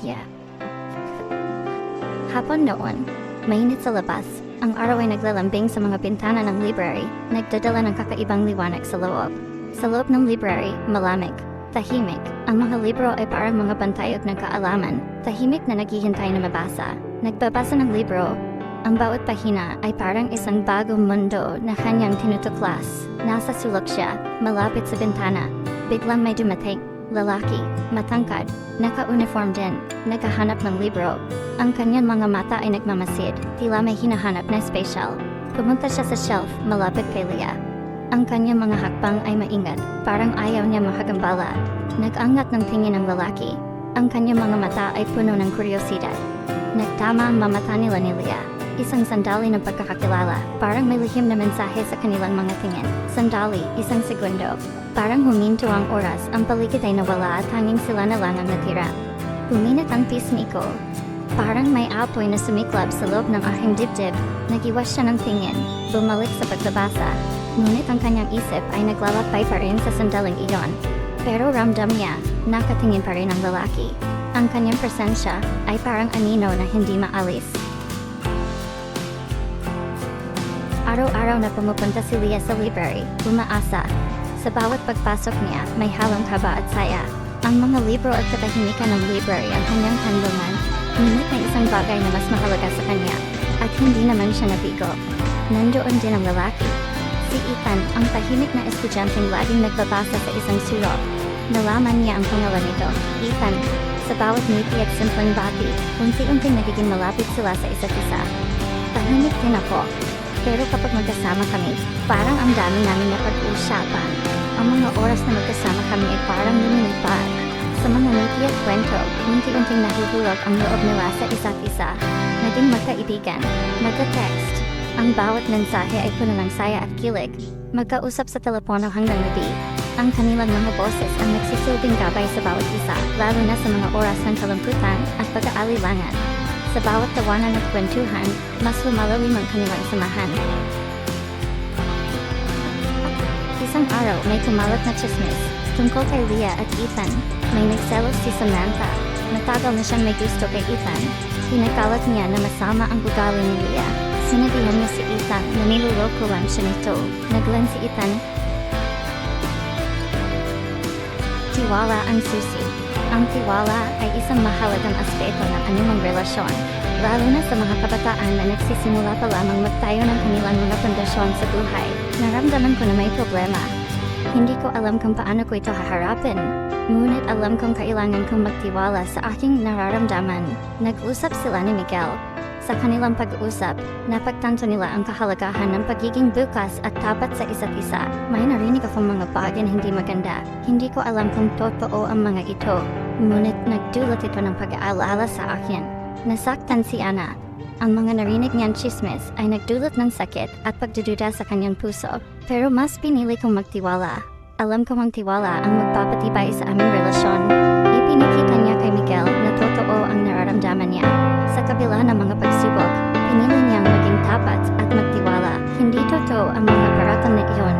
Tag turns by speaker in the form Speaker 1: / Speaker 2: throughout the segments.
Speaker 1: Yeah. Hapon noon, mainit sa labas. Ang araw ay naglalambing sa mga bintana ng library, nagdadala ng kakaibang liwanag sa loob. Sa loob ng library, malamig, tahimik. Ang mga libro ay parang mga bantay at nagkaalaman, tahimik na naghihintay na mabasa. Nagbabasa ng libro, ang bawat pahina ay parang isang bagong mundo na kanyang tinutuklas. Nasa sulok siya, malapit sa bintana. Biglang may dumating, lalaki, matangkad, naka-uniform din, naghahanap ng libro. Ang kanyang mga mata ay nagmamasid, tila may hinahanap na special. Pumunta siya sa shelf, malapit kay Leah. Ang kanyang mga hakbang ay maingat, parang ayaw niya makagambala. Nag-angat ng tingin ang lalaki. Ang kanyang mga mata ay puno ng kuryosidad. Nagtama ang mamata nila ni Leah. Isang sandali ng pagkakakilala, parang may lihim na mensahe sa kanilang mga tingin. Sandali, isang segundo. Parang huminto ang oras, ang paligid ay nawala at hanging sila na lang ang natira. Uminit ang pisngi ko. Parang may apoy na sumiklab sa loob ng aking dibdib. Nagiwas siya ng tingin, bumalik sa pagbabasa. Ngunit ang kanyang isip ay naglalakbay pa rin sa sandaling iyon. Pero ramdam niya, nakatingin pa rin ang lalaki. Ang kanyang presensya ay parang anino na hindi maalis. Araw-araw na pumupunta si Leah sa library, umaasa. Sa bawat pagpasok niya, may halong kaba at saya. Ang mga libro at katahimikan ng library ang kanyang handungan, ngunit may isang bagay na mas mahalaga sa kanya, at hindi naman siya nabigo. Nandoon din ang lalaki. Si Ethan, ang tahimik na estudyanteng laging nagbabasa sa isang sulok. Nalaman niya ang pangalan nito, Ethan. Sa bawat ngiti at simpleng bati, unti-unting nagiging malapit sila sa isa't isa. Tahimik din ako, pero kapag magkasama kami, parang ang dami namin napag-uusapan. Ang mga oras na magkasama kami ay parang lumilipad. Sa mga ngiti at kwento, unti-unting nahuhulog ang loob nila sa isa't isa. Naging magkaibigan, magka-text. Ang bawat mensahe ay puno ng saya at kilig. Magkausap sa telepono hanggang gabi. Ang kanilang mga boses ang nagsisilbing gabay sa bawat isa, lalo na sa mga oras ng kalungkutan at pag-aalilangan. Sa bawat tawanan at kwentuhan, mas lumalalim ang kanilang samahan. Isang araw may kumalat na chismis tungkol kay Leah at Ethan. May nagselos si Samantha. Matagal na siyang may gusto kay Ethan. Pinakalat niya na masama ang ugali ni Leah. Sinabihan niya si Ethan na niloloko lang siya nito. Naglan si Ethan. Tiwala ang susi. Ang tiwala ay isang mahalagang aspeto ng anumang relasyon, lalo na sa mga kabataan na nagsisimula pa lamang magtayo ng kanilang mga pundasyon sa buhay. Naramdaman ko na may problema. Hindi ko alam kung paano ko ito haharapin. Ngunit alam kong kailangan kong magtiwala sa aking nararamdaman. Nag-usap sila ni Miguel. Sa kanilang pag-uusap, napagtanto nila ang kahalagahan ng pagiging bukas at tapat sa isa't isa. May narinig akong mga bagay na hindi maganda. Hindi ko alam kung totoo ang mga ito. Ngunit nagdulot ito ng pag-aalala sa akin. Nasaktan si Ana. Ang mga narinig niyang chismis ay nagdulot ng sakit at pagdududa sa kanyang puso. Pero mas pinili kong magtiwala. Alam kong ang tiwala ang magpapatibay sa aming relasyon. Pinikita niya kay Miguel na totoo ang nararamdaman niya. Sa kabila ng mga pagsubok, pinili niyang maging tapat at magtiwala. Hindi totoo ang mga paratang na iyon.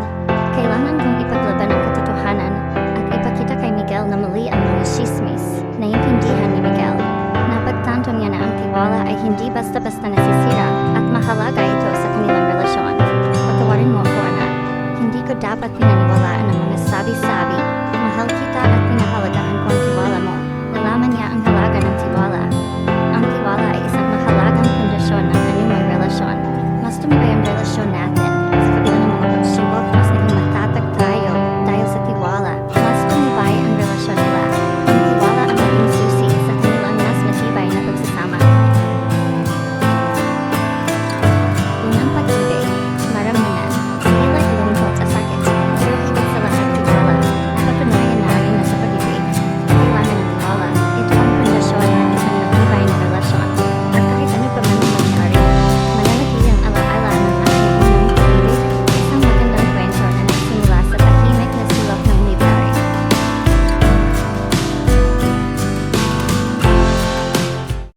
Speaker 1: Kailangan kong ipaglaban ang katotohanan at ipakita kay Miguel na mali ang mga shismis. Naiintindihan ni Miguel na niya na ang tiwala ay hindi basta-basta nasisira at mahalaga ito sa kanilang relasyon. Patawarin mo ako, anak. Hindi ko dapat pinag